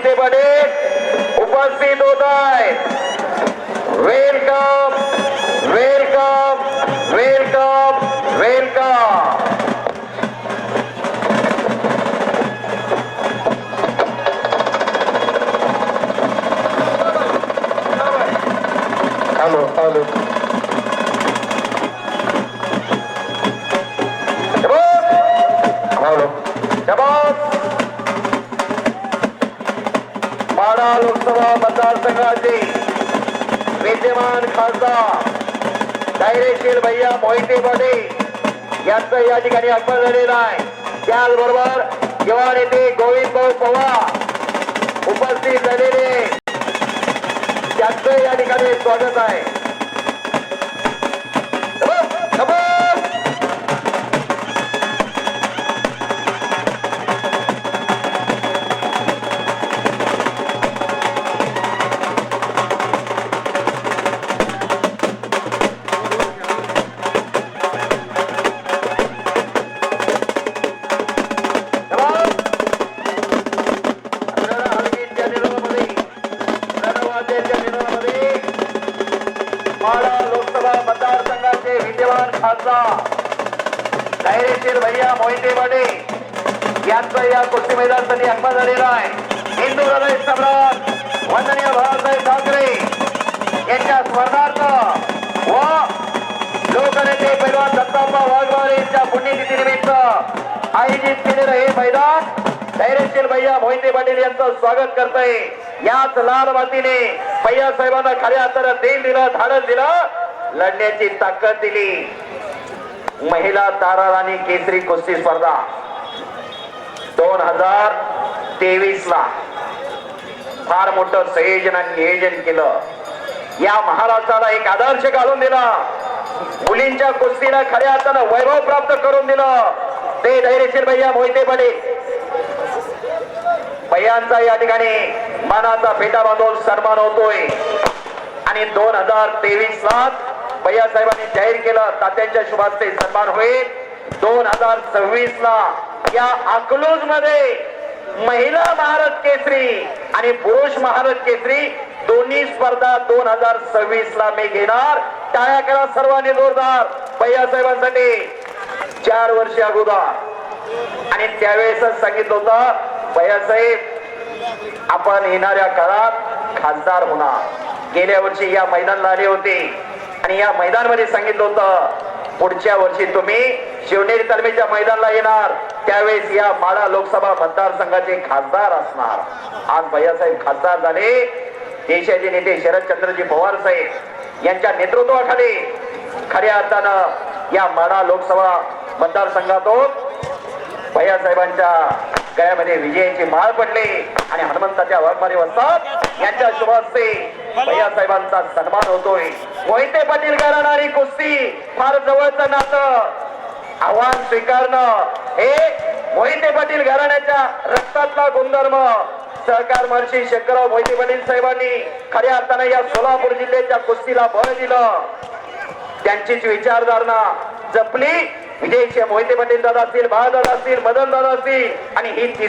मोहिते पाटील उपस्थित होत आहेत welcome welcome welcome welcome hello hello Madha Lok Sabha मतदारसंघाचे विद्यमान खासदार धैर्यशील भैया मोहिते पाटील यांचं या ठिकाणी आगमन झालेलं आहे. त्याचबरोबर किंवा नेते गोविंद भाऊ पवार उपस्थित झालेले त्यांचं या ठिकाणी स्वागत आहे. मतदारसंघाचे विद्यमान खासदार धैर्यशील भैया मोहिते बडे यांचं या कुस्ती मैदानासाठी आगमन झालेला आहे. हिंदू हृदय सम्राट वंदनीय बाळासाहेब ठाकरे यांच्या स्पर्धार्थ व लोकनेते पैलवान दत्ताप्पा वाघवारे यांच्या पुण्यतिथीनिमित्त आयोजित केलेलं हे मैदान धैर्यशील भैया मोहिते पाटील यांचं स्वागत करतय. याच लाल मातीने भैया साहेबांना खऱ्या अर्थानं देण दिलं धाडस दिलं. लढण्याची ताकद दिली. महिला तारा राणी केसरी कुस्ती स्पर्धा. दोन हजार तेवीस ला फार मोठं संयोजन आणि नियोजन केलं. या महाराष्ट्राला एक आदर्श घालून दिला. मुलींच्या कुस्तीला खऱ्या अर्थानं वैभव प्राप्त करून दिलं. ते धैर्यशील भैया मोहिते पाटील. भैयांचा या ठिकाणी मानाचा फेटा बांधून सन्मान होतोय. आणि दोन हजार तेवीस सात भैया साहेबांनी जाहीर केलं तात्यांच्या शुभास्ते सन्मान होईल. दोन हजार सव्वीस ला या अकलूजमध्ये महिला महारत केसरी आणि पुरुष महारत केसरी दोन्ही स्पर्धा दोन हजार सव्वीस ला मी घेणार. टाळ्या करा सर्वांनी जोरदार. भैया साहेबांसाठी चार वर्ष अगोदर. आणि त्यावेळेसच सांगितलं होतं बय्यासाहेब आपण येणाऱ्या काळात खासदार होणार. गेल्या वर्षी या मैदानाला आले होते. आणि या मैदानमध्ये सांगितलं होतं पुढच्या वर्षी तुम्ही शिवनेरी तालमीच्या मैदानाला येणार. त्यावेळेस या माळा लोकसभा मतदारसंघाचे खासदार असणार. आज भैयासाहेब खासदार झाले. देशाचे नेते शरदचंद्रजी पवार साहेब यांच्या नेतृत्वाखाली खऱ्या अर्थानं या माळा लोकसभा मतदारसंघातून भैया साहेबांच्या गळ्यामध्ये विजयाची माळ पडली आणि हनुमंताच्या वाघमारी वस्तात यांच्या शुभ हस्ते भैया साहेबांचा सन्मान होतोय. मोहिते पाटील घराणारी कुस्ती फार जवळचं नातं. आव्हान स्वीकारणं हे मोहिते पाटील घराण्याच्या रक्तातला गुणधर्म. सहकार महर्षी शंकरराव मोहिते पाटील साहेबांनी खऱ्या अर्थाने या सोलापूर जिल्ह्याच्या कुस्तीला बळ दिलं. त्यांचीच विचारधारणा जपली. विजयचे मोहिते पाटील दादा असतील बाळदादा असतील मदन दादा असतील आणि ही